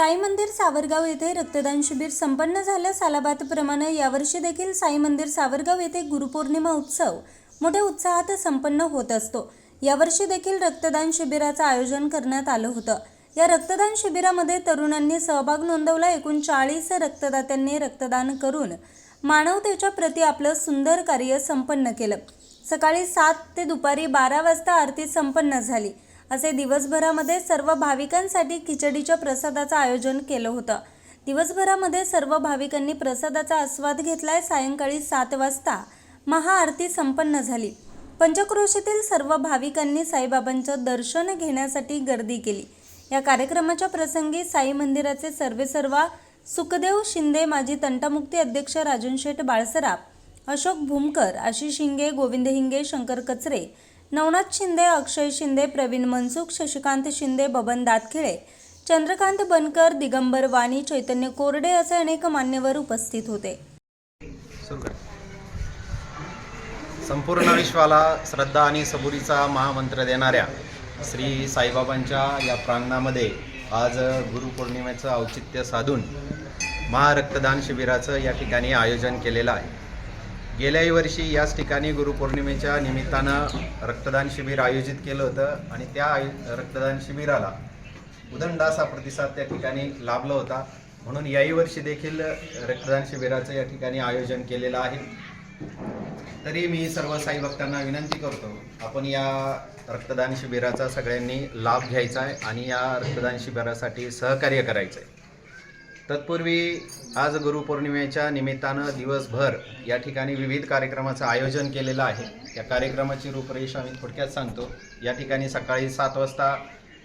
साई मंदिर सावरगाव येथे रक्तदान शिबिर संपन्न झालं. सालाबादप्रमाणे यावर्षी देखील साई मंदिर सावरगाव येथे गुरुपौर्णिमा उत्सव मोठ्या उत्साहात संपन्न होत असतो. यावर्षी देखील रक्तदान शिबिराचं आयोजन करण्यात आलं होतं. या रक्तदान शिबिरामध्ये तरुणांनी सहभाग नोंदवला. एकूण चाळीस रक्तदात्यांनी रक्तदान करून मानवतेच्या प्रती आपलं सुंदर कार्य संपन्न केलं. सकाळी सात ते दुपारी बारा वाजता आरती संपन्न झाली. असे दिवसभरामध्ये सर्व भाविकांसाठी खिचडीच्या प्रसादाचं आयोजन केलं होतं. दिवसभरामध्ये सर्व भाविकांनी प्रसादाचा आस्वाद घेतलाय. सायंकाळी सात वाजता महाआरती संपन्न झाली. पंचक्रोशीतील सर्व भाविकांनी साईबाबांचं दर्शन घेण्यासाठी गर्दी केली. या कार्यक्रमाच्या प्रसंगी साई मंदिराचे सर्वेसर्वा सुखदेव शिंदे माजी तंटामुक्ती अध्यक्ष राजन शेठ बाळसराफ अशोक भूमकर आशिष हिंगे गोविंद हिंगे शंकर कचरे नवनाथ शिंदे अक्षय शिंदे प्रवीण मनसुख शशिकांत शिंदे बबन दातखिळे चंद्रकांत बनकर दिगंबर वाणी चैतन्य कोरडे असे अनेक मान्यवर उपस्थित होते. संपूर्ण विश्वाला श्रद्धा आणि सबुरीचा महामंत्र देणाऱ्या श्री साईबाबांच्या या प्रांगणामध्ये आज गुरुपौर्णिमेचं औचित्य साधून महारक्तदान शिबिराचं या ठिकाणी आयोजन केलेलं आहे. गेल्याही वर्षी याच ठिकाणी गुरुपौर्णिमेच्या निमित्तानं रक्तदान शिबिर आयोजित केलं होतं आणि त्या आय रक्तदान शिबिराला उदंड असा प्रतिसाद त्या ठिकाणी लाभला होता. म्हणून याही वर्षी देखील रक्तदान शिबिराचं या ठिकाणी आयोजन केलेलं आहे. तरी मी सर्व साई भक्तांना विनंती करतो आपण या रक्तदान शिबिराचा सगळ्यांनी लाभ घ्यायचा आहे आणि या रक्तदान शिबिरासाठी सहकार्य करायचं आहे. तत्पूर्वी आज गुरुपौर्णिमेच्या निमित्तानं दिवसभर या ठिकाणी विविध कार्यक्रमाचं आयोजन केलेलं आहे. या कार्यक्रमाची रूपरेषा मी थोडक्यात सांगतो. या ठिकाणी सकाळी सात वाजता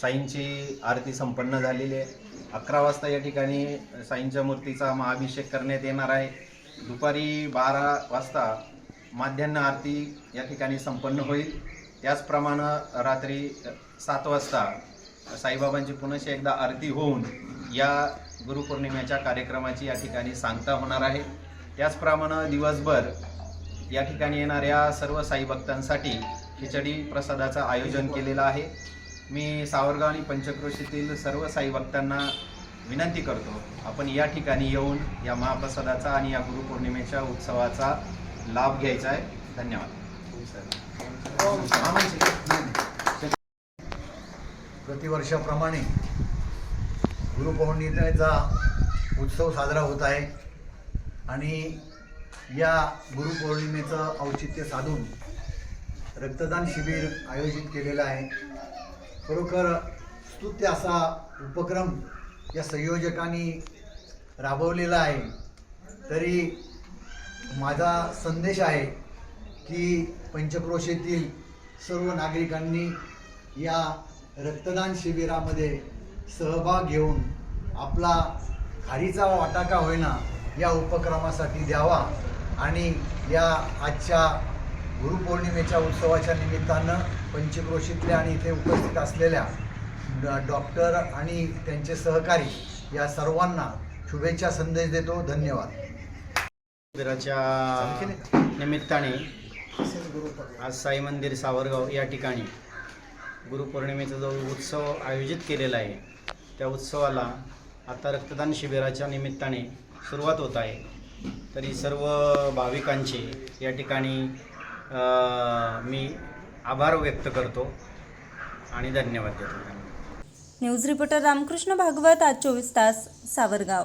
साईंची आरती संपन्न झालेली आहे. अकरा वाजता या ठिकाणी साईंच्या मूर्तीचा महाभिषेक करण्यात येणार आहे. दुपारी बारा वाजता माध्यान्ह आरती या ठिकाणी संपन्न होईल. त्याचप्रमाणे रात्री सात वाजता साईबाबांची पुनश्च एकदा आरती होऊन या गुरुपौर्णिमेच्या कार्यक्रमाची या ठिकाणी सांगता होणार आहे. त्याचप्रमाणे दिवसभर या ठिकाणी येणाऱ्या सर्व साई भक्तांसाठी खिचडी प्रसादाचं आयोजन केलेलं आहे. मी सावरगाव आणि पंचक्रोशीतील सर्व साई भक्तांना विनंती करतो आपण या ठिकाणी येऊन या महाप्रसादाचा आणि या गुरुपौर्णिमेच्या उत्सवाचा लाभ घ्यायचा आहे. धन्यवाद. प्रतिवर्षाप्रमाणे गुरुपौर्णिमेचा उत्सव साजरा होत आहे. आणि या गुरुपौर्णिमेचं औचित्य साधून रक्तदान शिबिर आयोजित केलेलं आहे. खरोखर स्तुत्य असा उपक्रम या संयोजकांनी राबवलेला आहे. तरी माझा संदेश आहे की पंचक्रोशीतील सर्व नागरिकांनी या रक्तदान शिबिरामध्ये सहभाग घेऊन आपला खारीचा वाटा का होईना या उपक्रमासाठी द्यावा आणि या आजच्या गुरुपौर्णिमेच्या उत्सवाच्या निमित्तानं पंचक्रोशीतल्या आणि इथे उपस्थित असलेल्या डॉक्टर आणि त्यांचे सहकारी या सर्वांना शुभेच्छा संदेश देतो. धन्यवाद. शिबिराच्या निमित्ताने आज साई मंदिर सावरगाव या ठिकाणी गुरुपौर्णिमेचा जो उत्सव आयोजित केलेला आहे त्या उत्सवाला आता रक्तदान शिबिराच्या निमित्ताने सुरुवात होत आहे. तरी सर्व भाविकांचे या ठिकाणी मी आभार व्यक्त करतो आणि धन्यवाद देतो. न्यूज रिपोर्टर रामकृष्ण भागवत आज चोवीस तास सावरगाव.